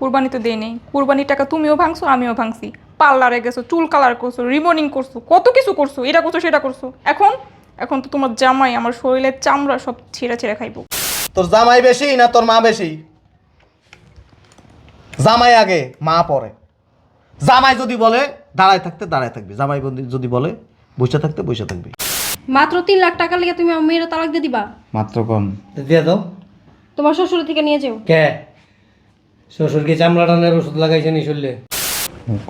কুরবানি তো দেই নেই। কুরবানির টাকা তুমিও ভাঙছো আমিও ভাঙছি। পার্লারে গেছো চুল কালার করছ রিবনিং করছ কত কিছু করছ এটা করছ সেটা করছ। এখন এখন তো তোমার জামাই আমার শরীরের চামড়া সব ছিঁড়ে ছিঁড়ে খাইবো। তোর জামাই বেশি না তোর মা বেশি? জামাই আগে মা পরে। জামাই যদি বলে দাঁড়ায় থাকতে দাঁড়ায় থাকবে। জামাই বন্দি- যদি বলে বসে থাকতে বসে থাকবে। মাত্র তিন লাখ টাকা লেগে তুমি আমার মেয়েরা তালাক দিয়ে দিবা? মাত্র কম। দিয়ে দাও। তোমার শ্বশুর থেকে নিয়ে যাও। কে? শ্বশুরকে চামড়া টানের ওষুধ লাগাইছে নি শুনলে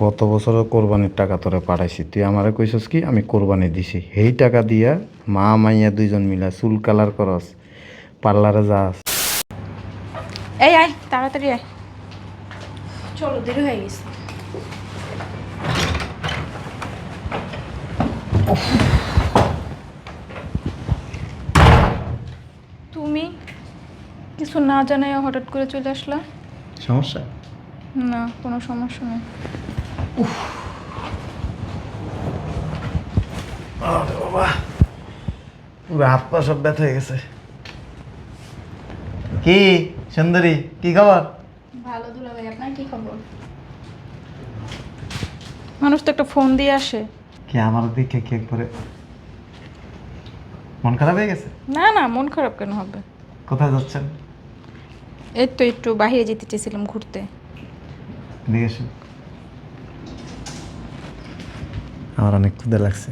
গত বছর কোরবানির টাকা তোরে পাঠাইছি। তুই আমারে কইছস কি আমি কোরবানি দিছি। সেই টাকা দিয়া মা মাইয়া দুইজন মিলা চুল কালার করস পার্লারে যাস। এই আয় তাড়াতাড়ি আয়। চলো দেরি হয়ে গেছে। তুমি কিছু না জানাই হঠাৎ করে চলে আসলা? সমস্যা? না কোনো সমস্যা নেই। পুরো হাত পা সব ব্যথা হয়ে গেছে। কি সুন্দরী কি খবর? ভালো দুলা ভাই আপনার কি খবর? মানুষ তো একটা ফোন দিয়ে আসে। কি আমার দিকে কি একবারে? মন খারাপ হয়ে গেছে? না না মন খারাপ কেন হবে? কোথায় যাচ্ছেন? এই তো একটু বাইরে যেতে চেয়েছিলাম ঘুরতে। এদিকে এসো। আমার অনেক ক্ষুদে লাগছে।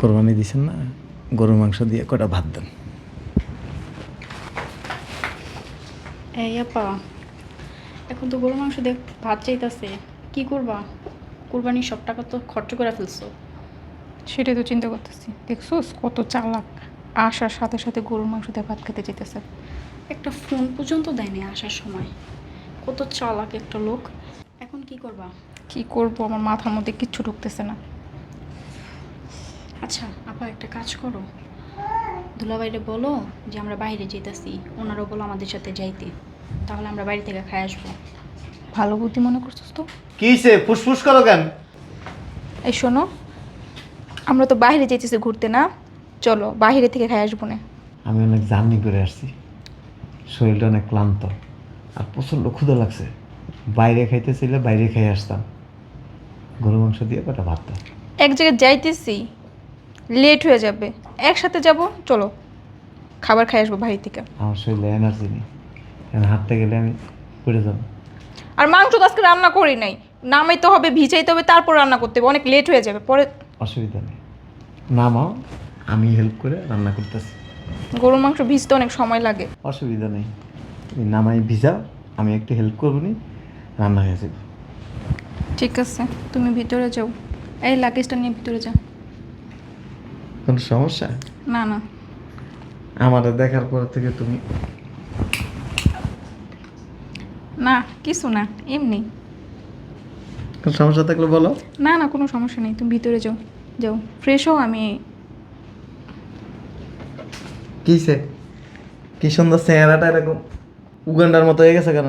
কোরবানি দিছেন না? গরুর মাংস দিয়ে কটা ভাত দেন? এই আপা এখন তো গরু মাংস দেখ ভাত চাইতাছে। কি করবা? কুরবানির সব টাকা তো খরচ করে ফেলছো। সেটাই তো চিন্তা করতেছি। দেখছোস কত চালাক। আসার সাথে সাথে গরুর মাংস দিয়ে ভাত খেতে যেতেছে। একটা ফোন পর্যন্ত দেয়নি আসার সময়। কত চালাক একটা লোক। এখন কি করবা? কি করব? আমার মাথার মধ্যে কিচ্ছু ঢুকতেছে না। আচ্ছা আপা একটা কাজ করো। দুলাভাইরে বলো যে আমরা বাইরে যেতেছি। ওনারও বলো আমাদের সাথে যাইতে। তাহলে আমরা বাড়ি থেকে খাই আসব। ভালো বুদ্ধি মনে করছিস তো? কি সে ফুসফুস করো কেন? এই শোনো আমরা তো বাইরে যেতেছি ঘুরতে না? চলো বাইরে থেকে খাই আসব না। আমি অনেক জার্নি করে আসছি। শরীরটা অনেক ক্লান্ত। আর প্রচণ্ড ক্ষুদা লাগছে। বাইরে খাইতেছিলে বাইরে খাই আসতাম। গরু মাংস দিয়ে কটা ভাত এক জায়গায় যাইতেছি লেট হয়ে যাবে। একসাথে যাব চলো খাবার খাই আসব বাড়ি থেকে। আমার শরীরে এনার্জি নেই। হাঁটতে গেলে আমি পড়ে যাব। আর মাংস তো আজকে রান্না করি নাই। নামাইতে হবে ভিজাইতে হবে তারপর রান্না করতে হবে। অনেক লেট হয়ে যাবে পরে অসুবিধা নেই। নামাও। আমি হেল্প করে রান্না করতেছি। গরুর মাংস ভিজতে অনেক সময় লাগে। অসুবিধা নেই। তুমি নামাই ভিজাও আমি একটু হেল্প করব নি রান্না হয়ে যাবে। ঠিক আছে তুমি ভিতরে যাও। এই লাগেজটা নিয়ে ভিতরে যাও কোনো সমস্যা? না না। আমাদের দেখার পর থেকে তুমি না কিছু না এমনি। কোনো সমস্যা থাকলে বলো। না না কোনো সমস্যা নেই তুমি ভিতরে যাও। যাও ফ্রেশ হও আমি কিসে কি সুন্দর চেহারাটা এরকম উগান্ডার মতো হয়ে গেছে কেন?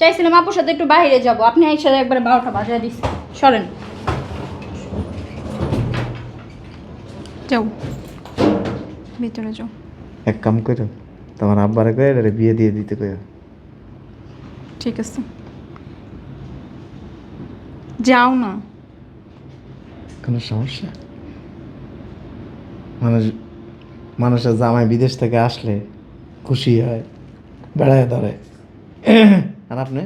চাইছিলাম আপুর সাথে একটু বাইরে যাব। আপনি একসাথে একবারে বারোটা বাজায় দিচ্ছি সরেন। যাও। ভিতরে যাও। এক কাম করো তোমার আব্বারে কয়ে এটারে বিয়ে দিয়ে দিতে কয়ে ঠিক আছে। যাও না। কোনো সমস্যা? মানুষ মানুষের জামাই বিদেশ থেকে আসলে খুশি হয় বেড়ায় ধরে। আর আপনি?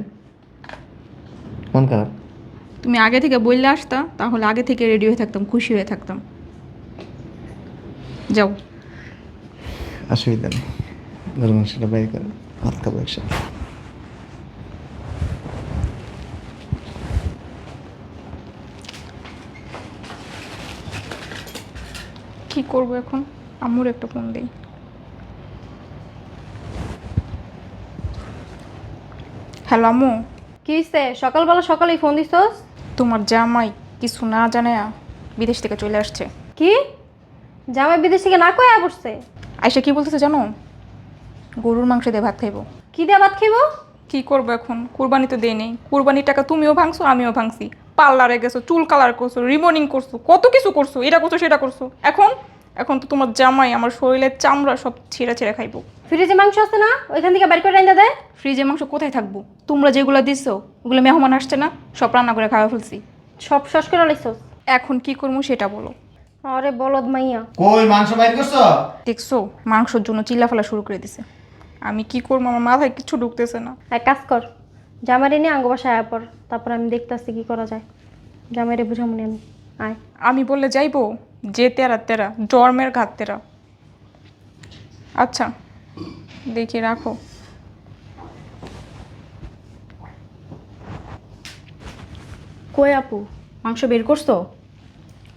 মন খারাপ? তুমি আগে থেকে বললে আসতা তাহলে আগে থেকে রেডি হয়ে থাকতাম খুশি হয়ে থাকতাম। যাও। অসুবিধা নেই। গরু মাংসটা বাইর করে ভাত খাব একসাথে। কি করব এখন? আম্মুর একটা ফোন দেই। হ্যালো আম্মু। কি হইছে? সকালবেলা সকালেই ফোন দিছস? তোমার জামাই কিছু না জানে বিদেশ থেকে চলে আসছে। কি? জামাই বিদেশ থেকে না কয়ে বসছে আইসা কি বলতেছে জানো? গরুর মাংস দিয়ে ভাত খাইবো। কি দিয়ে ভাত খাইবো? কি করব এখন? কুরবানি তো দেই নেই। কুরবানির টাকা তুমিও ভাঙছো আমিও ভাঙছি। পার্লারে গেছো চুল কালার করছ রিবনিং করছ কত কিছু করছ এটা করছ সেটা করছ। এখন এখন তো তোমার জামাই আমার শরীরের চামড়া সব ছিঁড়ে ছিঁড়ে খাইবো। ফ্রিজে মাংস আছে না? ওইখান থেকে বের করে রান্না দেয় ফ্রিজে মাংস কোথায় থাকব? তোমরা যেগুলো দিছো ওগুলো মেহমান আসছে না? সব রান্না করে খাওয়া ফেলছি। সব শস করে লাইছস? এখন কি করব সেটা বলো। আরে বলদ মাইয়া। কই মাংস বাইর করছ? দেখছ মাংসর জন্য চিল্লা ফেলা শুরু করে দিছে। আমি কি করব? আমার মাথায় কিছু ঢুকতেছে না। এক কাজ কর জামাইরে নিয়ে আঙ্গ বাসায় আয়া পর তারপর আমি দেখতেছি কি করা যায়। জামাইরে বুঝামনি আমি। আয়। আমি বললে যাইবো যে তেরা তেরা জন্মের ঘাত তেরা। আচ্ছা দেখি রাখো। কই আপু মাংস বের করছ?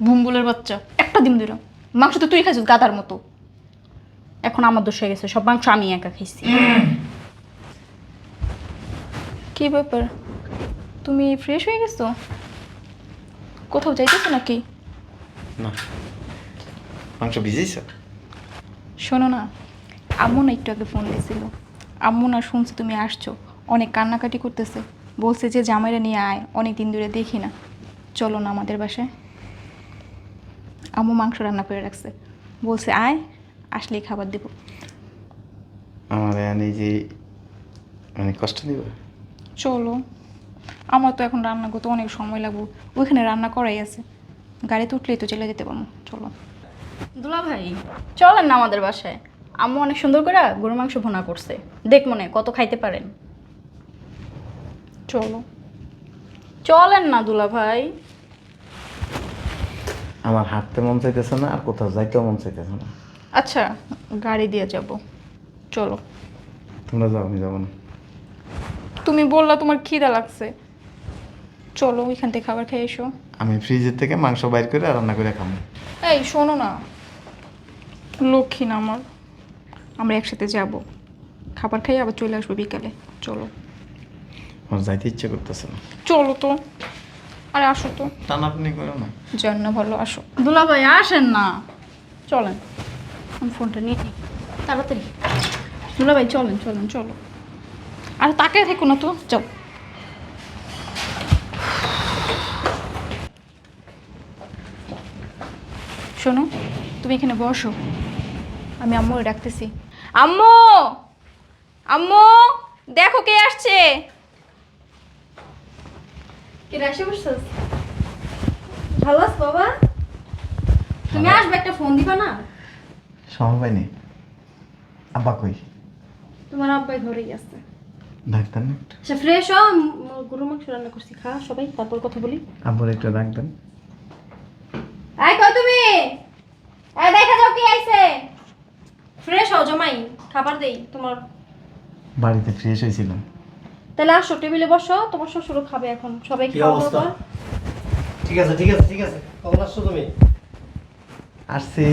ভুম্বুলের বাচ্চা। একটা ডিম দিলাম। মাংস তো তুই খাইছিস গাদার মতো। এখন আমার দোষ হয়ে গেছে সব মাংস আমি একা খাইছি। কি ব্যাপার? তুমি ফ্রেশ হয়ে গেছো? কোথাও যাইতেছো নাকি? না। মাংস ভিজেছ শোনো না আম্মু না একটু আগে ফোন দিয়েছিল আম্মু না শুনছি তুমি আসছো অনেক কান্নাকাটি করতেছে। বলছে যে জামাইরা নিয়ে আয় অনেক দিন ধরে দেখি না। চলো না আমাদের বাসায়। আম্মু মাংস রান্না করে রাখছে। বলছে আয় আসলেই খাবার দেবো। আমার এনে যে মানে কষ্ট দিব? চলো। আমার তো এখন রান্না করতে অনেক সময় লাগবে। ওইখানে রান্না করাই আছে। গাড়িতে উঠলেই তো চলে যেতে পারব। চলো। দুলা ভাই চলেন না আমাদের বাসায়। আম্মু অনেক সুন্দর করে গরু মাংস ভুনা করছে। দেখ মনে কত খাইতে পারেন। চলো। চলেন না দুলা ভাই। আমার হাঁটতে মন চাইতেছে না আর কোথাও যাইতেও মন চাইতেছে না। আচ্ছা গাড়ি দিয়ে যাব। চলো। তোমরা যাও আমি যাব না। তুমি বললা তোমার খিদা লাগছে। চলো ওইখান থেকে খাবার খেয়ে এসো। আমি ফ্রিজের থেকে মাংস বাইর করে রান্না করে খাব। এই শোনো না। লক্ষ্মী না আমার। আমরা একসাথে যাব। খাবার খাই আবার চলে আসব বিকালে। চলো। আমার যাইতে ইচ্ছে করতেছে না। চলো তো। আরে আসো তো। টানাটানি করো না। না ভালো আসো। দুলা ভাই আসেন না। চলেন। আমি ফোনটা নিয়ে নিই। তাড়াতাড়ি। দুলা ভাই চলেন চলেন চলো। আর তাকে থেকো না তো যাও। শোনো তুমি এখানে বসো। আমি আম্মু ডাকতেছি। আম্মু! আম্মু! দেখো কে আসছে। কি বসছস ভালো আছ বাবা? তুমি আসবে একটা ফোন দিবা না? সময় পাইনি। আব্বা কই? তোমার আব্বাই ঘরেই আছে। আচ্ছা ফ্রেশ হ উম, গরু মাংস রান্না করছি খা সবাই তারপর কথা বলি। একটু ডাক্তার আয় তুমি? এই দেখা যাও কি আইছে। ফ্রেশ হও জমাই খাবার দেই তোমার। বাড়িতে ফ্রেশ তাহলে আসো টেবিলে বসো তোমার শ্বশুরও খাবে এখন। সবাই কি খাওয়া অবস্থা? দাওয়া ঠিক আছে ঠিক আছে ঠিক আছে। কখন আসছো তুমি? আসছি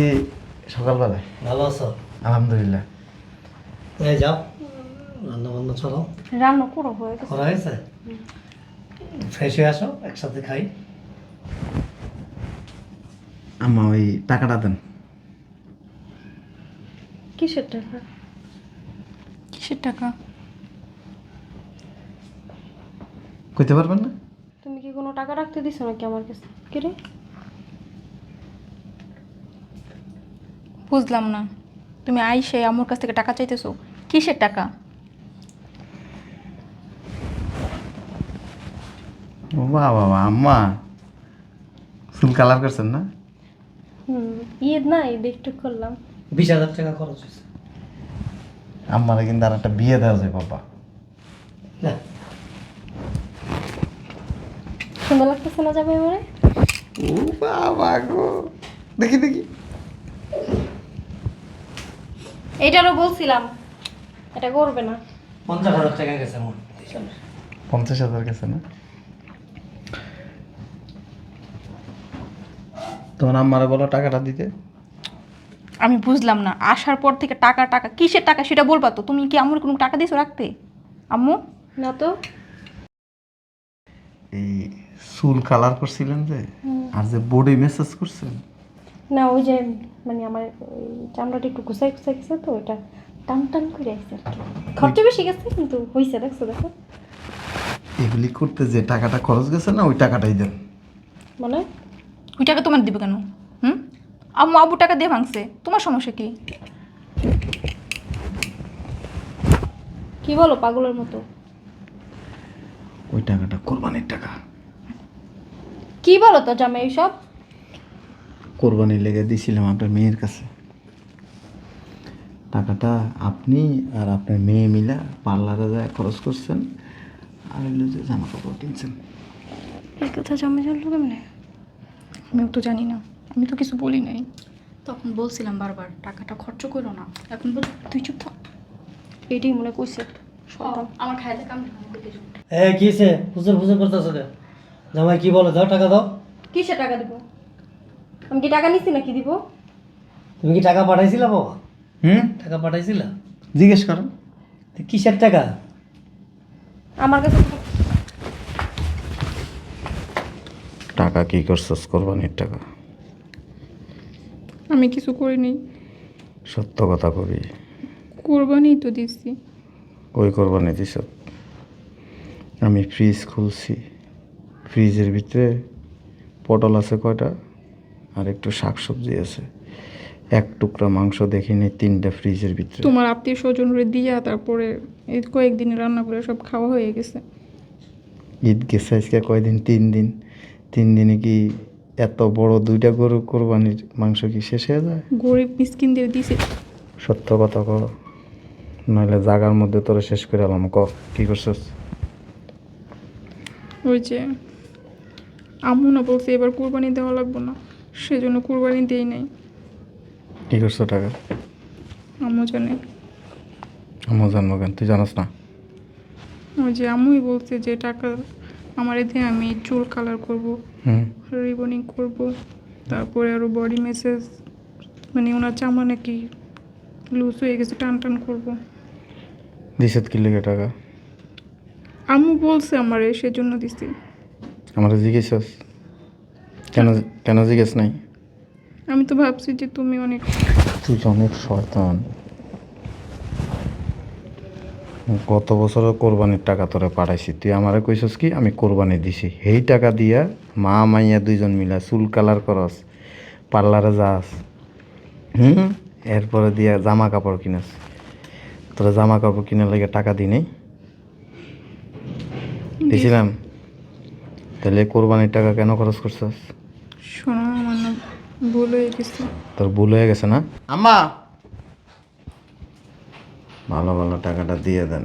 সকালবেলায়। ভালো আছো? আলহামদুলিল্লাহ। এই যাও? রান্না বান্না চলো। রান্না করো হয়ে গেছে। করা হয়েছে? ফ্রেশ হয়ে আসো একসাথে খাই। আম্মা ওই টাকাটা দেন। কিসের টাকা? কিসের টাকা? কইতে পারবেন না? তুমি কি কোনো টাকা রাখতে দিছো নাকি আমার কাছে? কি রে? বুঝলাম না। তুমি আইসে আমার কাছ থেকে টাকা চাইতেছো? কিসের টাকা? ও বাবা বাবা আম্মা। চুল কালার করছেন না? হুম ঈদ না ঈদ একটু করলাম। বিশ হাজার টাকা খরচ হয়েছে। আম্মারে কিন্তু আর একটা বিয়ে দেওয়া যায় বাবা। না। সুন্দর লাগতেছে না যাবে এবারে ও বাবা গো। দেখি দেখি। এইটারও বলছিলাম এটা করবে না। পঞ্চাশ হাজার টাকা গেছে আমার। পঞ্চাশ হাজার গেছে না? তোমার আম্মারে বলো টাকাটা দিতে। আমি বুঝলাম না আসার পর থেকে টাকা টাকা কিসের টাকা সেটা বলবা তো? তুমি কি আম্মুর কোনো টাকা দিয়েছ রাখতে? আম্মু? না তো। এই চুল কালার করছিলেন যে আর যে বডি মেসেজ করছেন। না ওই যে মানে আমার ওই চামড়াটা একটু ঘুষাই ঘুষাই গেছে তো ওটা টান টান করে আসছে আর কি। খরচা বেশি গেছে কিন্তু হয়েছে দেখছ দেখো। এগুলি করতে যে টাকাটা খরচ গেছে না ওই টাকাটাই দেন। মানে? ওই টাকা তোমার দিবে কেন? হুম? আম্মু আব্বু টাকা দিয়ে ভাঙছে। তোমার সমস্যা কি? কি বলো পাগলের মতো? ওই টাকাটা কোরবানির টাকা। কি বলো তো জামাই এইসব? কোরবানির লেগে দিয়েছিলাম আপনার মেয়ের কাছে। টাকাটা আপনি আর আপনার মেয়ে মিলা পার্লারে যায় খরচ করছেন। আর হইল যে জামা কাপড় কিনছেন। এই কথা জামাই জানলো কেমনে? আমিও তো জানি না। আমি তো কিছু বলি নাই। তখন বলছিলাম বারবার টাকাটা খরচ করো না। এখন বল। তুই চুপ থাক। এটাই মনে করছে। আমার খাইলে কাম এ কিসে ফুসুর ফুসুর করতেছো কে? জামাই কি বলে? দাও টাকা দাও। কিসে টাকা দিব? আমি কি টাকা নিছি নাকি দিব? তুমি কি টাকা পাঠাইছিলা বাবা? হুম? টাকা পাঠাইছিলা? জিজ্ঞেস করো। কিসের টাকা? আমার কাছে টাকা কি করছস? কোরবানির টাকা। আমি কিছু করিনি। সত্য কথা কবি। কোরবানি তো দিচ্ছি ওই কোরবানি দিস আমি ফ্রিজ খুলছি। ফ্রিজের ভিতরে পটল আছে কয়টা? আর একটু শাকসবজি আছে। এক টুকরা মাংস দেখিনি তিনটা ফ্রিজের ভিতরে। তোমার আত্মীয় স্বজনরে দিয়া তারপরে এই কয়েকদিন রান্না করে সব খাওয়া হয়ে গেছে। ঈদ গেছে আজকে কয়দিন? তিন দিন। তিন দিনে কি এত বড় দুইটা গরু কোরবানির মাংস কি শেষ হয়ে যায়? গরিব মিসকিনদের দিছি। সত্য কথা কর নাহলে জাগার মধ্যে তোরা শেষ করে এলাম। ক কি করছিস? ওই যে আম্মু না বলছে এবার কোরবানি দেওয়া লাগবে না সেজন্য কোরবানি দেই নাই। কি করছ টাকা? আম্মু জানে। আমার জানব কেন? তুই জানাস না? ওই যে আম্মুই বলছে যে টাকা আমার এতে আমি চুল কালার করব হুম। রিবনিং করব তারপরে আরও বডি মেসেজ মানে ওনার চামড়া নাকি লুজ হয়ে গেছে টান টান করব। দিছত কি লেগে টাকা? আম্মু বলছে আমারে সেজন্য দিছি। আমার জিজ্ঞেস কেন কেন জিজ্ঞেস নাই? আমি তো ভাবছি যে তুমি অনেক তুই অনেক শয়তান। গত বছরও কোরবানির টাকা তোরে পাঠাইছি। তুই আমারে কইছস কি আমি কোরবানি দিছি। সেই টাকা দিয়া মা মাইয়া দুইজন মিলা চুল কালার করস পার্লারে যাস হুম? এরপরে দিয়া জামা কাপড় কিনাস। তোরা জামা কাপড় কিনার লাগে টাকা দিই নাই? দিছিলাম? তাহলে কোরবানির টাকা কেন খরচ করছস? শোনো আমার না ভুল হয়ে গেছে। তোর ভুল হয়ে গেছে না? আম্মা! ভালো ভালো টাকাটা দিয়ে দেন।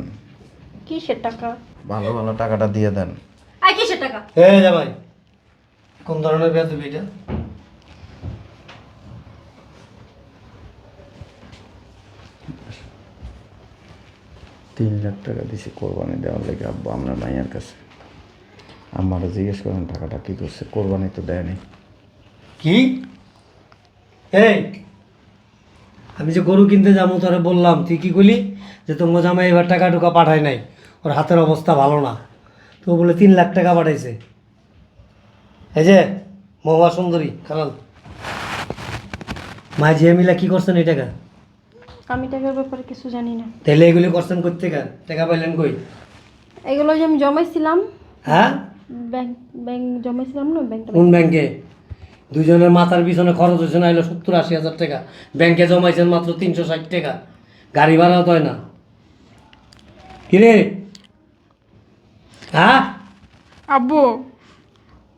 কিসের টাকা? ভালো ভালো টাকাটা দিয়ে দেন। আই কিসের টাকা? হে জামাই কোন ধরনের বেয়াদবি এটা? তিন লাখ টাকা দিছি কোরবানি দেওয়ার লেগে আব্বু আপনার মাইয়ার কাছে। আমারও জিজ্ঞেস করেন টাকাটা কী করছে? কোরবানি তো দেয়নি। কি? এই আমি যে গরু কিনতে যাব তোরে বললাম তুই কি করলি যে তোমার জামাই এবার টাকা টুকা পাঠায় নাই? ওর হাতের অবস্থা ভালো না। তো বলে তিন লাখ টাকা পাঠাইছে। এই যে মহুয়া সুন্দরী খালাল। মা জিয়া মিলা কি করছেন এই টাকা? আমি টাকার ব্যাপারে কিছু জানি না। তাহলে এগুলি করছেন করতে টাকা পাইলেন কই? এগুলো যে আমি জমাইছিলাম হ্যাঁ? ব্যাংক ব্যাংক জমাইছিলাম না ব্যাংকটা কোন ব্যাংকে? দুজনের মাথার পিছনে খরচ হয়েছে না এলো সত্তর আশি হাজার টাকা। ব্যাংকে জমাইছেন মাত্র তিনশো ষাট টাকা। গাড়ি ভাড়াও তো হয় না। কিরে হ্যাঁ? আব্বু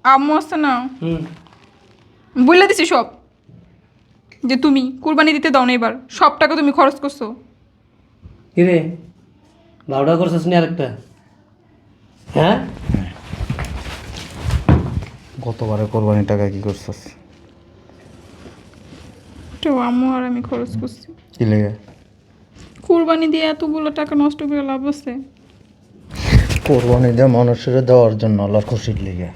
আম্মু আসছে না? হুম। বলে দিছি সব। যে তুমি কোরবানি দিতে দাও না এবার। সব টাকা তুমি খরচ করছ। কিরে বারোটা করছিস নি আরেকটা? হ্যাঁ? গতবারে কোরবানির টাকা কি করছস? তো আম্মু আর আমি খরচ করছি। কি লেগে? কোরবানি দিয়ে এতগুলো টাকা নষ্ট করে লাভ আছে। কোরবানি দিয়ে মানুষের দেওয়ার জন্য আল্লাহর খুশির লেগে।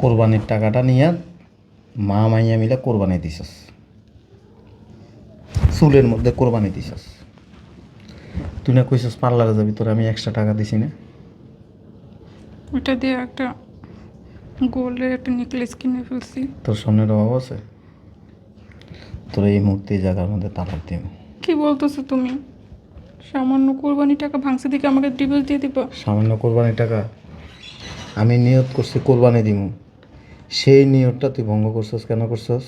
কোরবানির টাকাটা নিয়ে মা মাইয়া মিলে কোরবানি দিছস। চুলের মধ্যে কোরবানি দিছস। তুই না কইছস পার্লারে যাবি তোর আমি এক্সট্রা টাকা দিছি না। ওটা দিয়ে একটা গোল্ডের একটা নেকলেস কিনে ফেলছি। তোর সামনের অভাব আছে? তোর এই মুহূর্তে এই জায়গার মধ্যে তালাক দিব। কি বলতেছো তুমি? সামান্য কোরবানি টাকা ভাঙছে দিকে আমাকে ডিভোর্স দিয়ে দিবা। সামান্য কোরবানির টাকা? আমি নিয়ত করছি কোরবানি দিব। সেই নিয়তটা তুই ভঙ্গ করছস কেন করছস?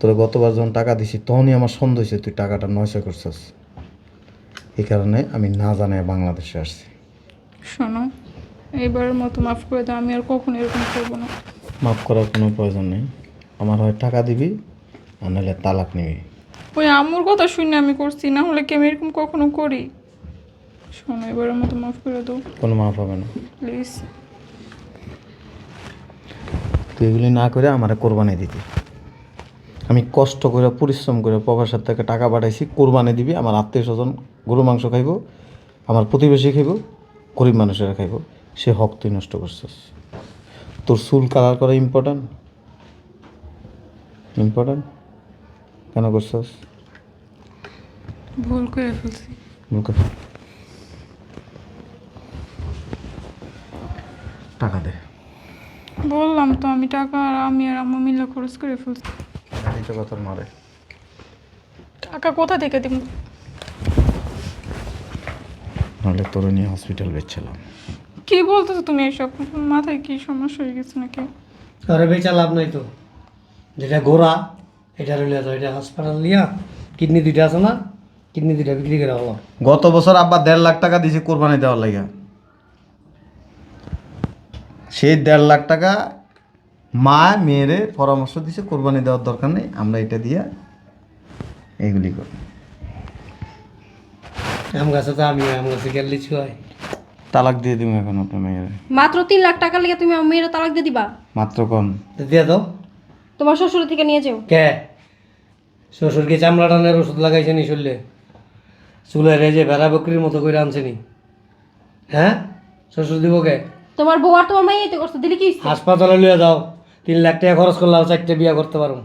তোর গতবার যখন টাকা দিছি তখনই আমার সন্দেহ হয়েছে তুই টাকাটা নয়শো করছস। এই কারণে আমি না জানায় বাংলাদেশে আসছি। শোনো এইবারের মতো মাফ করে দাও আমি আর কখনো এরকম করব না। মাফ করার কোনো প্রয়োজন নেই। আমার হয় টাকা দিবি আর নাহলে তালাক নিবি। ওই আম্মুর কথা শুনে আমি করছি না হলে কি আমি এরকম কখনো করি? শোনো এবারের মতো মাফ করে দাও। কোনো মাফ হবে না। প্লিজ। তুই এগুলি না করে আমার কোরবানি দিতি আমি কষ্ট করে পরিশ্রম করে প্রবাসের থেকে টাকা পাঠাইছি কোরবানি দিবি আমার আত্মীয় স্বজন গরু মাংস খাইব আমার প্রতিবেশী খাইব গরিব মানুষেরা খাইব। সে হক তুই নষ্ট করছিস তোর চুল কালার করা ইম্পর্ট্যান্ট ইম্পর্ট্যান্ট কেন করছিস? ভুল করে ফেলছি। ভুল করে। টাকা দে। বললাম তো আমি টাকা আর আমি আর আম্মু মিলে খরচ করে ফেলছি। কথা মারে। টাকা কোথা থেকে দিব? নাহলে তোর নিয়ে হসপিটাল বেচছিলাম। কি বলতেছো তুমি এসব? মাথায় কি সমস্যা হয়ে গেছে নাকি? আরে বেচা লাভ নাই তো। যেটা গোড়া এটা রইলে তো এটা হাসপাতাল লিয়া কিডনি দুইটা আছে না কিডনি দুইটা বিক্রি করে হলো। গত বছর আব্বা দেড় লাখ টাকা দিয়েছে কোরবানি দেওয়ার লাগে সেই দেড় লাখ টাকা মা মেয়েরে পরামর্শ দিছে কোরবানি দেওয়ার দরকার নেই আমরা এটা দিয়ে এইগুলি করি। আম গাছে তো আমি আম গাছে গেল লিচু হয়। তালাক দিয়ে দিব এখন আপনার মেয়ের। মাত্র তিন লাখ টাকা লেগে তুমি আমার মেয়েরা তালাক দিয়ে দিবা? মাত্র কম। তো দিয়ে দাও। তোমার শ্বশুর থেকে নিয়ে যাও। কে? শ্বশুরকে চামড়া টানের ওষুধ লাগাইছে নি শুনলে চুলের এই যে ভেড়া বকরির মতো করে আনছে নি। হ্যাঁ? শ্বশুর দিব কে? তোমার বউ আর তোমার মাইয়াই তো করছ দিলে কি হইছে? হাসপাতালে লিয়ে যাও। তিন লাখ টাকা খরচ করলে আর চারটে বিয়া করতে পারো।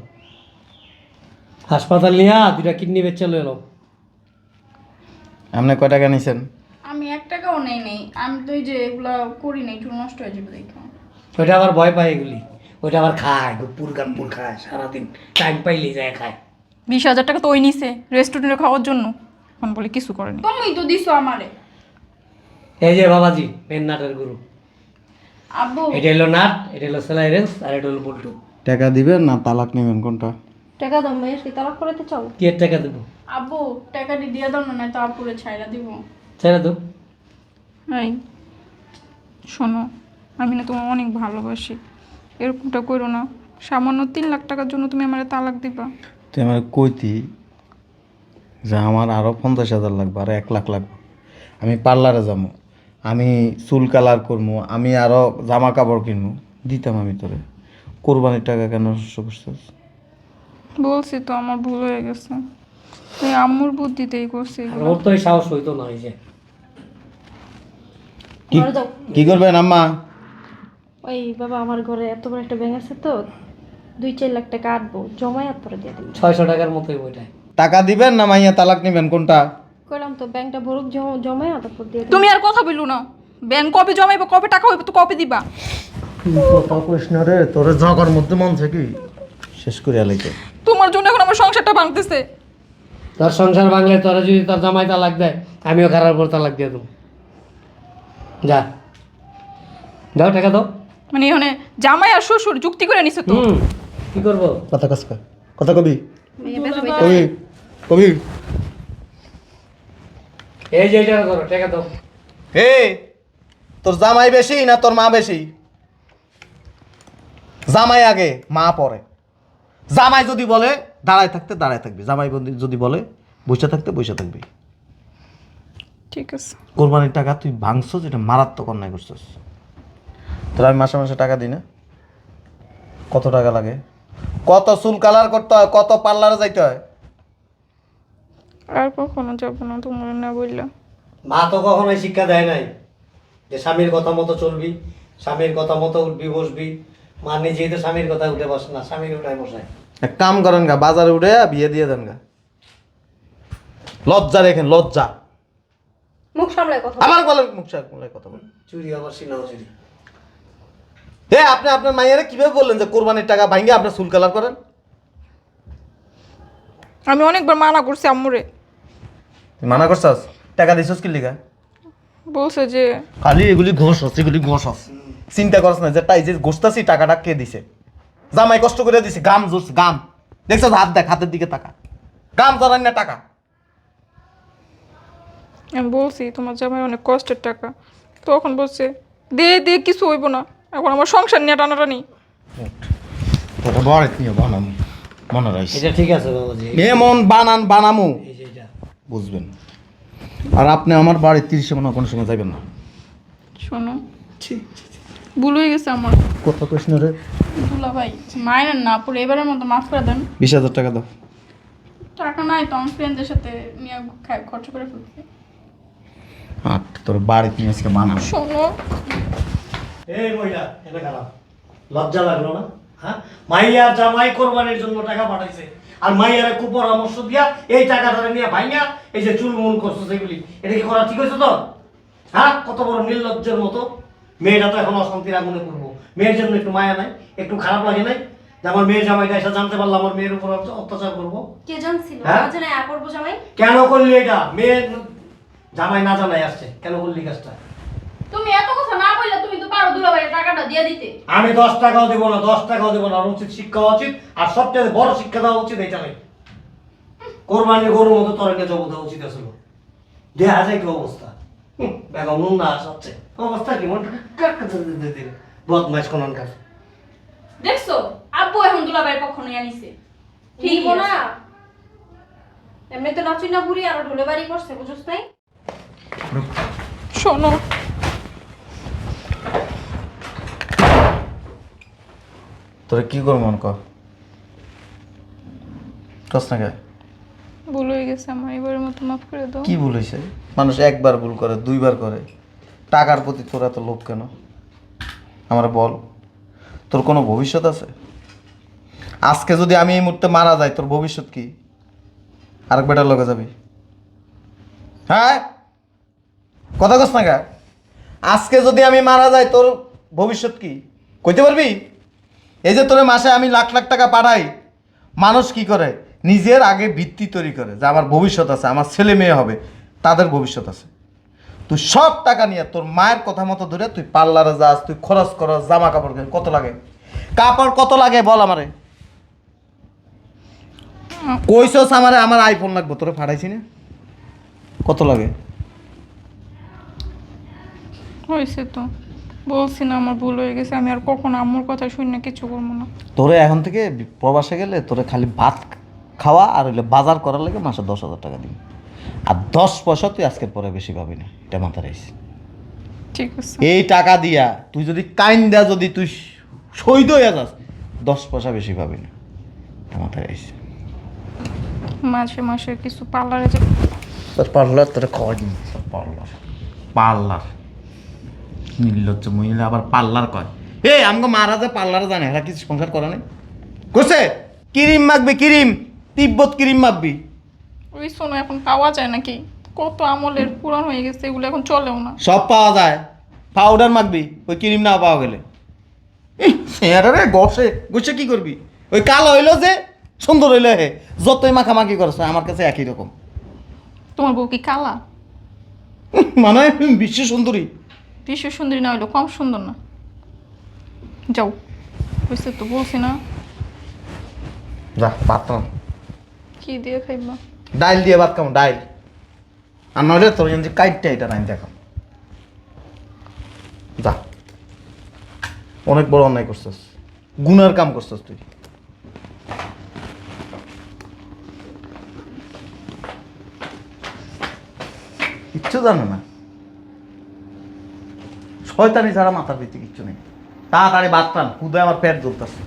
হাসপাতাল নিয়ে দুটা কিডনি বেচে লয়ে এলো আপনি কয় টাকা নিছেন? এক টাকাও নেই নেই। আমি তো এই যে এগুলো করি নাই একটু নষ্ট হয়ে যাবে দেখা ওইটা আবার ভয় পায় এগুলি। ওইটা আবার খায় পুর গান পুর খায় সারাদিন টাইম পাইলেই যায় খায়। বিশ হাজার টাকা তো ওই নিছে রেস্টুরেন্টে খাওয়ার জন্য। এখন বলে কিছু করেনি তুমি তো দিছো আমারে। এই যে বাবাজি মেন নাটের গুরু। আব্বু। এটা হলো নাট এটা হলো সেলাই রেস আর এটা হলো বল্টু। টাকা দিবেন না তালাক নেবেন কোনটা? টাকা দাও মেয়ের কি তালাক করাতে চাও? কি টাকা দেবো? আব্বু টাকাটি দিয়ে দাও না তো আপুরে ছাইরা দিব। ছেড়ে তো এই শোনো আমি না তোমার অনেক ভালোবাসি। এরকমটা করো না। সামান্য তিন লাখ টাকার জন্য তুমি আমার তালাক দিবা। তুই আমার কইতি যে আমার আরও পঞ্চাশ হাজার লাগবে আরও এক লাখ লাগবে। আমি পার্লারে যাব আমি চুল কালার করব আমি আরও জামা কাপড় কিনবো। দিতাম আমি তোরে। কোরবানির টাকা কেন করছিস? বলছি তো আমার ভুল হয়ে গেছে। এই আম্মুর বুদ্ধিতেই করছি ওর তো সাহস হইতো না এই যে। কি কি করবেন আম্মা? ওই বাবা আমার ঘরে এত বড় একটা ব্যাংক আছে তো দুই চার লাখ টাকা আটবো জমাই আর পরে দিয়ে দিবি। ছয়শো টাকার মতোই বইটায়। টাকা দিবেন না মাইয়া তালাক নেবেন কোনটা? কইলাম তো ব্যাংকটা ভরুক জ- জমাই আর তারপর দিয়ে তুমি আর কথা বলল না। ব্যাংক কবে জমাইবো কবে টাকা হইবে তো কবে দিবা? কথা কইস না রে তোরে জগার মধ্যে মন থেকে। শেষ করে আলাইতে তোমার জন্য এখন আমার সংসারটা ভাঙতেছে। তোর সংসার ভাঙলে তোরা যদি তোর জামাই তালাক দেয় আমিও খারাপ পর তালাক দিয়ে দেবো। যা। দাও টাকা দাও। মানে এখানে জামাই আর শ্বশুর যুক্তি করে নিছে তো। হুম কি করব? কথা কাসকা কথা কবি। কবি কবি। এই যে এটা করো টাকা দাও। এ তোর জামাই বেশি না তোর মা বেশি? জামাই আগে মা পরে। জামাই যদি বলে দাঁড়ায় থাকতে দাঁড়ায় থাকবি। জামাই বন্দি যদি বলে বসে থাকতে বসে থাকবি। ঠিক আছে। কোরবানির টাকা তুই ভাঙছস এটা মারাত্মক অন্যায় করছস। তাহলে আমি মাসে মাসে টাকা দিই না? কত টাকা লাগে? কত চুল কালার করতে হয় কত পার্লারে যাইতে হয়? আর কখনো যাব না তোমার না বললা। মা তো কখনোই শিক্ষা দেয় নাই যে স্বামীর কথা মতো চলবি স্বামীর কথা মতো উঠবি বসবি। মা নিজেই তো স্বামীর কথা উঠে বসে না স্বামীর উঠায় বসায়। এক কাম করেন গা বাজারে উঠে বিয়ে দিয়ে দেন গা। লজ্জা রেখেন লজ্জা। মুখ সামলায় কথা আমার বলে মুখ সামলায় কথা বলেন চুরি আবার সিনাও চুরি। এ আপনি আপনার মাইয়ারে কীভাবে বললেন যে কোরবানির টাকা ভাঙ্গে আপনি চুল কালার করেন? আমি অনেকবার মানা করছি আম্মুরে। মানা করছস? টাকা দিছস কি লিগা? বলছে যে খালি এগুলি ঘোষ হচ্ছে এগুলি ঘোষ হচ্ছে চিন্তা করছ না যে তাই যে ঘোষতাছি টাকাটা কে দিছে? জামাই কষ্ট করে দিছে গাম জোর গাম। দেখছস হাত দেখ হাতের দিকে টাকা গাম জড়ান না টাকা। আমি বলছি তোমার জামাই অনেক কষ্টের টাকা। তখন বলছে দে দে কিছু হইব না। এখন আমার সংসার নিয়ে টানাটানি। নিয়ে বানামু মনে এটা ঠিক আছে বাবাজি। এমন বানান বানামু। এটা বুঝবেন। আর আপনি আমার বাড়ির তিরিশে মনে কোনো সময় যাবেন না। শোনো ভুল হয়ে গেছে আমার। রে? দুলা ভাই না পুরো এবারের মতো মাফ করে দেন। বিশ হাজার টাকা দাও। টাকা নাই তো আমার ফ্রেন্ডদের সাথে নিয়ে খরচ করে ফেলছি। আর তোর বাড়িতে নিয়ে আজকে বানাবো। শোনো। এই মহিলা এটা খারাপ। লজ্জা লাগল না? হ্যাঁ? মাইয়ার জামাই কোরবানির জন্য টাকা পাঠাইছে। আর মাইয়ারে কুপরামর্শ দিয়া এই টাকাটা নিয়ে ভাইয়া এই যে চুলমুল করছ সেগুলি এটা কি করা ঠিক হয়েছে তো হ্যাঁ? কত বড় নির্লজ্জের মতো। মেয়েটা তো এখন অশান্তির আগুনে করব মেয়ের জন্য একটু মায়া নাই একটু খারাপ লাগে নাই? যে আমার মেয়ের জামাইটা এসে জানতে পারলাম আমার মেয়ের উপর অত্যাচার করব। কে জানছিল? হ্যাঁ? জামাই? কেন করলি এটা? মেয়ের জামাই না জানাই আসছে কেন করলি কাজটা? তুমি এত কথা না বললে তুমি তো পারো দুলা ভাইয়ের টাকাটা দিয়ে দিতে। আমি দশ টাকাও দেবো না দশ টাকাও দেবো না ওর উচিত শিক্ষা উচিত আর সবচেয়ে বড় শিক্ষা দেওয়া উচিত এটা নেই কোরবানির গরুর মতো তোর নিয়ে জব দেওয়া উচিত আসলো। দেখা যায় কি অবস্থা? বেগম নুন না আসছে অবস্থা কি? মন বদমাইশ কোন কাজ দেখছ? আব্বু এখন দুলা ভাইয়ের পক্ষ নিয়ে আনিছে। ঠিক ঠিক না। এমনি তো নাচুই না বুড়ি আরও ঢোলে বাড়ি করছে বুঝছ নাই? শোনো। তোরে কি করব মন কর? কস না কে? ভুল হয়ে গেছে আমার এবারের মতো মাফ করে দাও। কি ভুল হয়েছে? মানুষ একবার ভুল করে দুইবার করে। টাকার প্রতি তোর এত লোভ কেন? আমার বল তোর কোনো ভবিষ্যৎ আছে? আজকে যদি আমি এই মুহূর্তে মারা যাই তোর ভবিষ্যৎ কি? আরেক বেটার লগে যাবি। হ্যাঁ? কথা কস না আজকে যদি আমি মারা যাই, তোর ভবিষ্যৎ কি? কইতে পারবি? এই যে তোর মাসে আমি লাখ লাখ টাকা পাঠাই, মানুষ কি করে? নিজের আগে ভিত্তি তৈরি করে যে আমার ভবিষ্যৎ আছে, আমার ছেলে মেয়ে হবে, তাদের ভবিষ্যৎ আছে। তুই সব টাকা নিয়ে তোর মায়ের কথা মতো ধরে তুই পার্লারে যাস, তুই খরচ করস জামা কাপড় কত লাগে? কাপড় কত লাগে বল আমারে। কইছস আমারে, আমার আইফোন লাগবে, তোরে ফাটাইছি না। কত লাগে? হয়েছে তো। বলছি না আমার ভুল হয়ে গেছে আমি আর কখনো আম্মুর কথা শুনি না কিছু করব না। তোরে এখন থেকে প্রবাসে গেলে তোরে খালি ভাত খাওয়া আর হইলে বাজার করার লাগে মাসে দশ হাজার টাকা দিবি। আর দশ পয়সা তুই আজকের পরে বেশি পাবি না এটা মাথা রাখিস। ঠিক আছে। এই টাকা দিয়া তুই যদি কাইন দেয়া যদি তুই সৈদ হয়ে যাস দশ পয়সা বেশি পাবি না এটা মাথায় রাখিস। মাসে মাসে কিছু পার্লারে যে তোর পার্লার তোরে খাওয়া পার্লার। পার্লার। নির্লজ্জ মহিলা আবার পার্লার কয়। এ আমাকে মারা যে পার্লারে জানে এরা কিছু সংসার করে নাই? কোসে ক্রিম মাখবি ক্রিম তিব্বত ক্রিম মাখবি। ওই শোনো এখন পাওয়া যায় নাকি? কত আমলের পুরান হয়ে গেছে এগুলো এখন চলেও না। সব পাওয়া যায়। পাউডার মাখবি ওই ক্রিম না পাওয়া গেলে। রে গসে গসে কি করবি? ওই কালো হইল যে সুন্দর হইল হে। যতই মাখামাখি করছে আমার কাছে একই রকম। তোমার বউ কি কালা? মানে বিশ্ব সুন্দরী। বিশ্ব সুন্দরী না হইল কম সুন্দর না। যাও। বুঝতে তো বলছি না। যা ভাত খাম কি দিয়ে খাইবা? ডাইল দিয়ে ভাত খাম ডাইল। আর নইলে তোর যদি কাইটটা এটা নাই দেখাম যা। অনেক বড় অন্যায় করছিস। গুনার কাম করছিস তুই। কিচ্ছু জানে না। শয়তানি ছাড়া মাথার ভিত্তি কিচ্ছু নেই। তাড়াতাড়ি বাদ পান খুদে আমার পেট জ্বলতেছে।